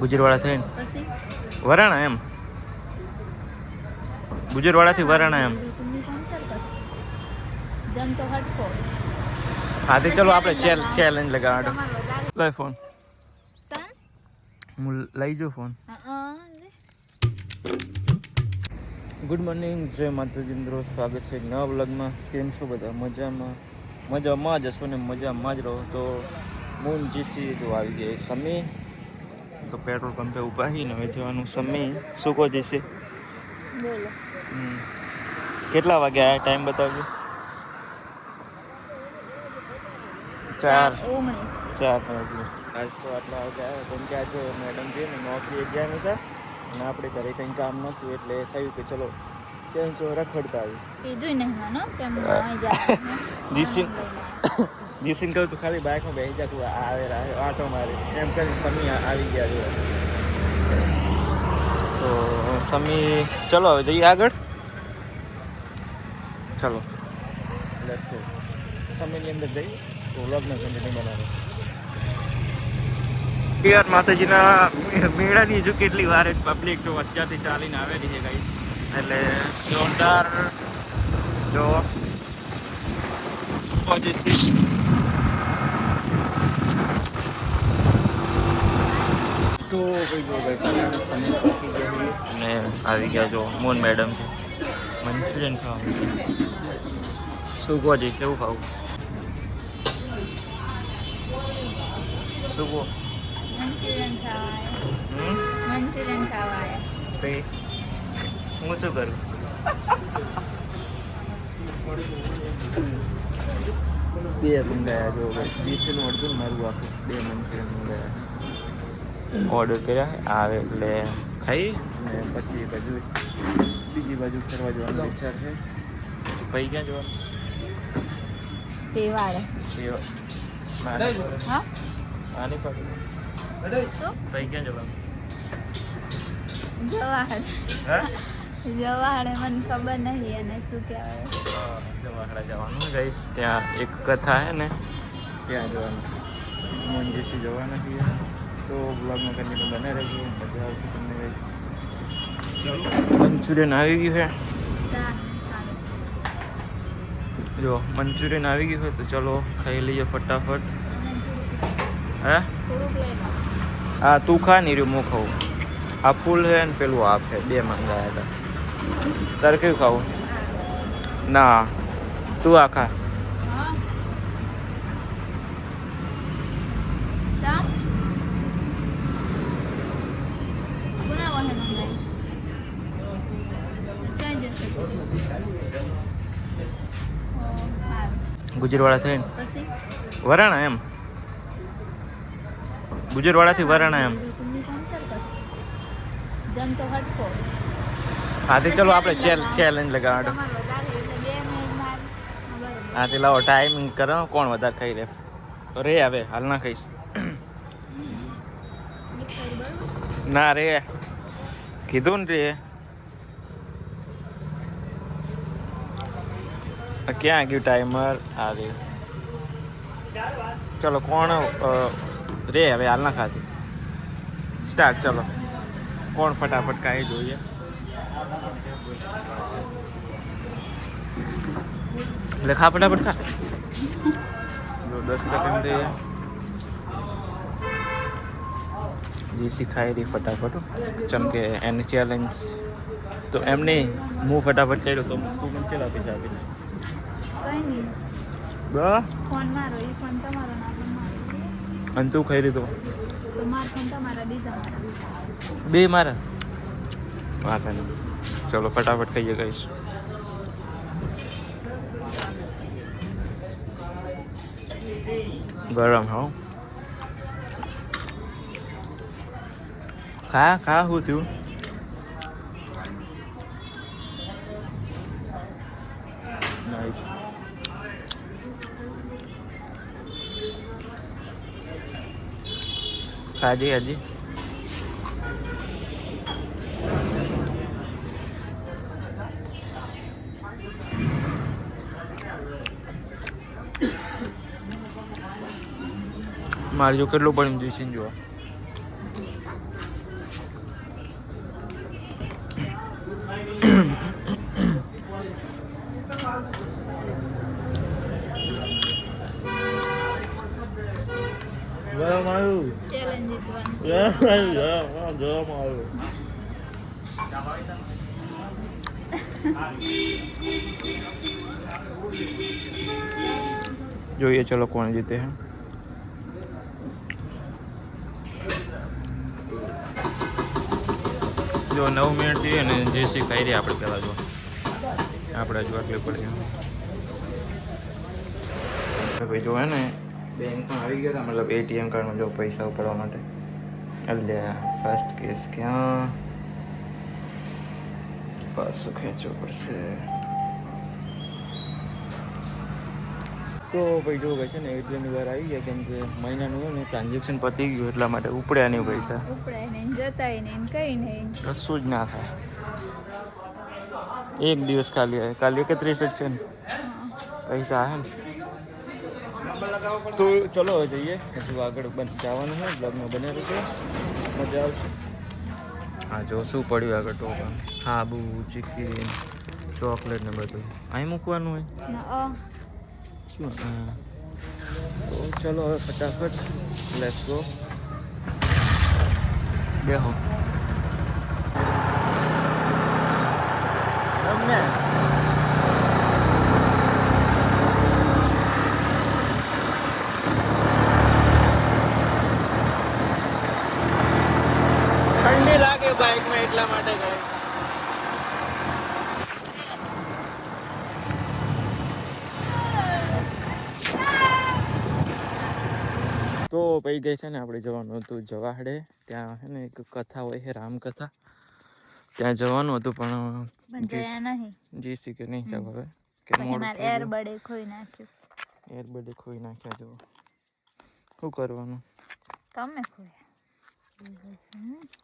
ગુજરવાળા થઈને? વરાણા એમ? ગુજરવાળાથી વરાણા એમ? હા તે ચલો આપણે ચેલ ચેલેન્જ વધારે લઈ ફોન હું લઈ જો ફોન ગુડ મોર્નિંગ જય માતાજી મિત્રો. સ્વાગત છે નવા વ્લોગમાં. કેમ છો બધા? મજામાં? મજામાં જ હશો ને? મજામાં જ રહો. તો મૂન જીસી જો આવી ગઈ સમી તો પેટ્રોલ પંપે ઊભા છીએ ને હવે જવાનું સમય સુકો બોલો. કેટલા વાગે આવ્યા ટાઈમ બતાવજો? ચાર. ચાર ઓગણીસ. આજ તો આટલા વાગે આવ્યા કેમ કે આજે મેડમ છે ને નોકરી ગયા નતા અને આપણે ઘરે કંઈ કામ નહોતું એટલે થયું કે ચલો કંઈક રખડતા આવ્યું કીધું નહીં માનો કેમ અહીં જાય જીસીન કરું તું ખાલી બાઇકમાં બેસી જા તું આવે આટો મારે. એમ કરી સમી આવી ગયા જો તો સમી ચલો હવે જઈએ આગળ. ચલો. સમયની અંદર જઈએ તો વ્લોગનો કન્ટિન્યુ બનાવે. પિયર માતાજીના મેળાની જો કેટલી વાર પબ્લિક જો અત્યારથી ચાલીને આવેલી છે ગાઈસ એટલે જોરદાર. જો. પોઝિટિવ તો ભાઈ જો ભાઈ સમય પહોંચી ગયા છે અને આવી ગયા જો મોન મેડમ છે મંચુરિયન ખાવાનું શું કહો જઈશ એવું ખાવું શું કહો મંચુરિયન ખાવાય હમ મંચુરિયન ખાવાય કઈ હું શું કરું બે મંગાયા જો ભાઈ વીસનું અડધું ને મારું આખું બે મંચુરિયન મંગાયા ઓર્ડર કર્યા. આવે એટલે ખાઈ અને પછી બાજુ બીજી બાજુ ફરવા જવાનો વિચાર છે. ભાઈ ક્યાં જવાનું? પેવાડે એ મારે. હા? આની શું? ભાઈ ક્યાં જવાનું? જવાહર. હા? મને ખબર નહીં અને શું કહેવાય. જવાહરા જવાનું ગઈશ ત્યાં એક કથા હે ને. ત્યાં જવાનું. મંજીસી જવાના છીએ તો બ્લોગમાં કન્ટિન્યુ બને રહેજો મજા આવશે તમને ગઈશ મંચુરિયન આવી ગયું છે સારું સારું જો મંચુરિયન આવી ગયું છે તો ચલો ખાઈ લઈએ ફટાફટ હે થોડુંક લઈ લો હા તું ખા નહીં રહ્યું હું ખાઉં આ ફૂલ છે ને પેલું આ છે બે મંગાયા હતા તારે કયું ખાવું ના તું આ ખા ગુજરવાળા થઈને? વરાણા એમ? ગુજરવાળાથી વરાણા એમ? હા તે ચલો આપણે ચેલ ચેલેન્જ મિનિટમાં હા, તે લાવો ટાઈમિંગ કરો કોણ વધારે ખાઈ લે? તો રે હવે હાલ ના ખાઈશ. ના રે. કીધું ને રે. ક્યાં ગયું ટાઈમર આ રે ચલો, કોણ રે હવે હાલ ના ખાધી સ્ટાર્ટ ચલો. કોણ ફટાફટ કાંઈ જોઈએ? એટલે ખા ફટાફટ ખા. દસ સેકન્ડ થઈ જે શીખાય રહી ફટાફટ. ચમ કે એની ચેલેન્જ તો એમ નહીં હું ફટાફટ કર્યો તો તું મને ચેલા પૈસા આપીશ. કઈ નહીં બા? ફોન મારો એ ફોન તમારો ના ફોન મારો. અને તું ખાઈ રહી તો તો મારો ફોન તમારા મારા. બે મારા? વાંધો નહીં. ચલો ફટાફટ ખાઈએ કહીશ ગરમ હો. ખા ખા હું થયું? હાજી. મારે જો કેટલું પડ્યું જોઈશે જોવા જોવામાં આવ્યું જોઈએ ચલો કોણ જીતે હે. જો નવ મિનિટ થઈ અને જેસી ખાઈ રહી આપણે પહેલાં જો. આપણે હજુ આટલી પડી ભાઈ જો હે ને બેંકમાં આવી ગયા મતલબ એટીએમ કાર્ડમાં જો પૈસા ઉપાડવા માટે. એટલે ફર્સ્ટ કેસ ક્યાં પાછું ખેંચવું પડશે તો ભાઈ જો ભાઈ છે ને એટીએમની વાર આવી ગયા કેમ કે મહિનાનું હોય ને ટ્રાન્ઝેક્શન પતી ગયું એટલા માટે ઉપડ્યા નહીં પૈસા ઉપડ્યા નહીં જતા ને કઈ નહીં કશું જ ના થાય એક દિવસ ખાલી આવે કાલે એકત્રીસ જ છે ને પૈસા આવે ને તો ચલો હવે જઈએ. હજુ આગળ બંધ જવાનું છે બ્લોગમાં બને રહેજો. મજા આવશે. હા જો શું પડ્યું આગળ તો હાબુ ચીકીન ચોકલેટ ને બધું. અહીં મૂકવાનું હોય? ના, શું? તો ચલો હવે ફટાફટ લેટ્સ ગો બેહો. તમને ઠંડી લાગે બાઇકમાં એટલા માટે ગઈ તો પછી ગઈ છે ને આપણે જવાનું હતું જવાહડે. ત્યાં છે ને એક કથા હોય છે રામકથા. ત્યાં જવાનું હતું પણ જી સી કે નહીં જાવ હવે. કે. એરબડે ખોઈ નાખ્યું. એરબડે ખોઈ નાખ્યા જો શું કરવાનું? તમે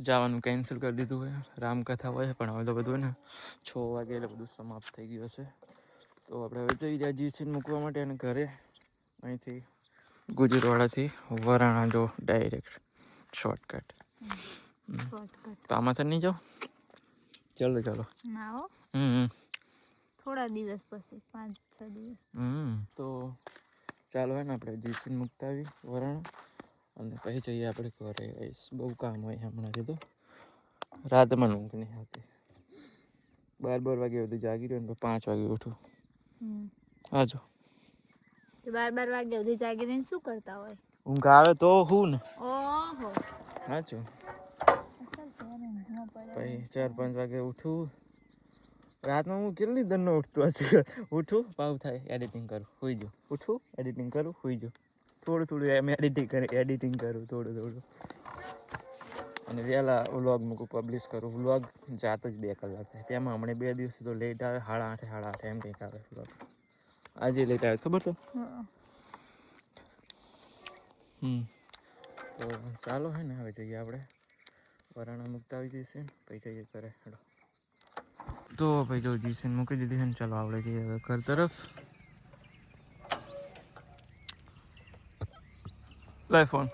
જવાનું કેન્સલ કરી દીધું હોય રામકથા હોય પણ હવે તો બધું ને છ વાગે એટલે બધું સમાપ્ત થઈ ગયું હશે. તો આપણે હવે જઈ જાય જીસીને મૂકવા માટે અને ઘરે અહીંથી ગુજરવાડાથી વરાણા જો ડાયરેક્ટ શોર્ટકટ તો આમાંથી નહીં જાઓ ચાલો ચાલો. હમ. થોડા દિવસ પછી પાંચ છ દિવસ હમ તો ચાલો હે ને આપણે જીસીન મૂકતા આવી વરાણા. અને પછી જઈએ આપણે ઘરે. બહુ કામ હોય હમણાં તો. રાતમાં ઊંઘ નહીં આવતી. બાર બાર વાગે બધું જાગી રહ્યો ને પાંચ વાગે ઉઠું. હમ. બાર બાર વાગ્યા સુધી જાગીને શું કરતા હોય? ઊંઘ આવે તો હું ને ઓહો. સાચું. પછી ચાર પાંચ વાગે ઉઠું. રાતમાં હું કેટલી દરનો ઉઠતું હશે? ઉઠું પાવ થાય એડિટિંગ કરું હોઈ જાઉં. ઉઠું એડિટિંગ કરું હોઈ જાઉં. થોડું થોડું એમ એડિટિંગ કરી એડિટિંગ કરું થોડું થોડું. અને વહેલા વ્લોગ મૂકું પબ્લિશ કરું. વ્લોગ જાત જ બે કલાક થાય. તેમાં હમણાં બે દિવસ તો લેટ આવે સાડા આઠે સાડા આઠે એમ કંઈક આવે વ્લોગ. આજે લેટ આવ્યો ખબર તો હં. હમ. તો ચાલો હે ને હવે જઈએ આપણે. વરાણા મૂકતા આવી જઈશે. પૈસા જઈએ કરે હેડો. તો ભાઈ જો જીસીન મૂકી દીધી છે ને ચાલો આપણે જઈએ હવે ઘર તરફ. લાય ફોન.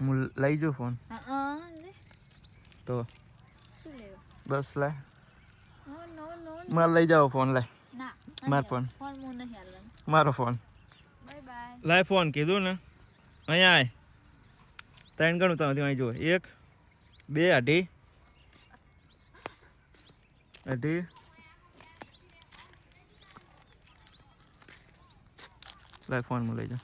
હું લઈ જાઉં ફોન. હં, તો બસ લાય. નો નો નો. મારે લઈ જાઓ ફોન લાય. માર ફોન. મારો ફોન. બાય બાય લાય ફોન કીધું ને. અહીંયા આય. ત્રણ ગણું તમે અહીં જુઓ. એક બે અઢી. અઢી. લાય ફોનમાં લઈ જાઓ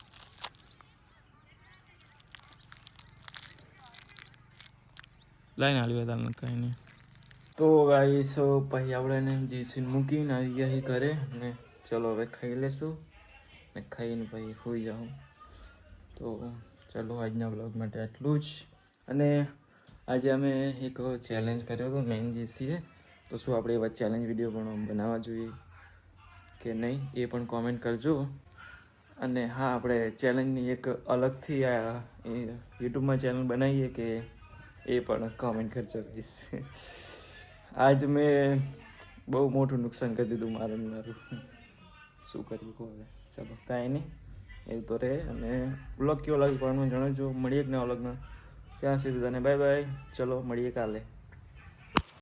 લાઈને હાલી વધારે કંઈ નહીં. તો ગાઈસ પછી આપણે એને જીસીને મૂકીને આવી ઘરે ને ચલો હવે ખાઈ લેશું ને ખાઈને પછી સુઈ જાઉં. તો ચલો આજના બ્લોગ માટે આટલું જ. અને આજે અમે એક ચેલેન્જ કર્યો હતો મેન જીસીએ. તો શું આપણે એવા ચેલેન્જ વીડિયો પણ બનાવવા જોઈએ કે નહીં એ પણ કોમેન્ટ કરજો. અને હા, આપણે ચેલેન્જની એક અલગથી આ યુટ્યુબમાં ચેનલ બનાવીએ કે એ પણ કોમેન્ટ કરજો પ્લીઝ આજ મેં બહુ મોટું નુકસાન કરી દીધું મારું મારું. શું કરવું કહો હવે? ચાલો, કાંઈ નહીં. એવું તો રહે. અને વ્લોગ કેવો લાગ્યો? પણ જણાવજો. મળીએ જ ને અલગના ત્યાં સુધી તને બાય બાય ચલો, મળીએ કાલે.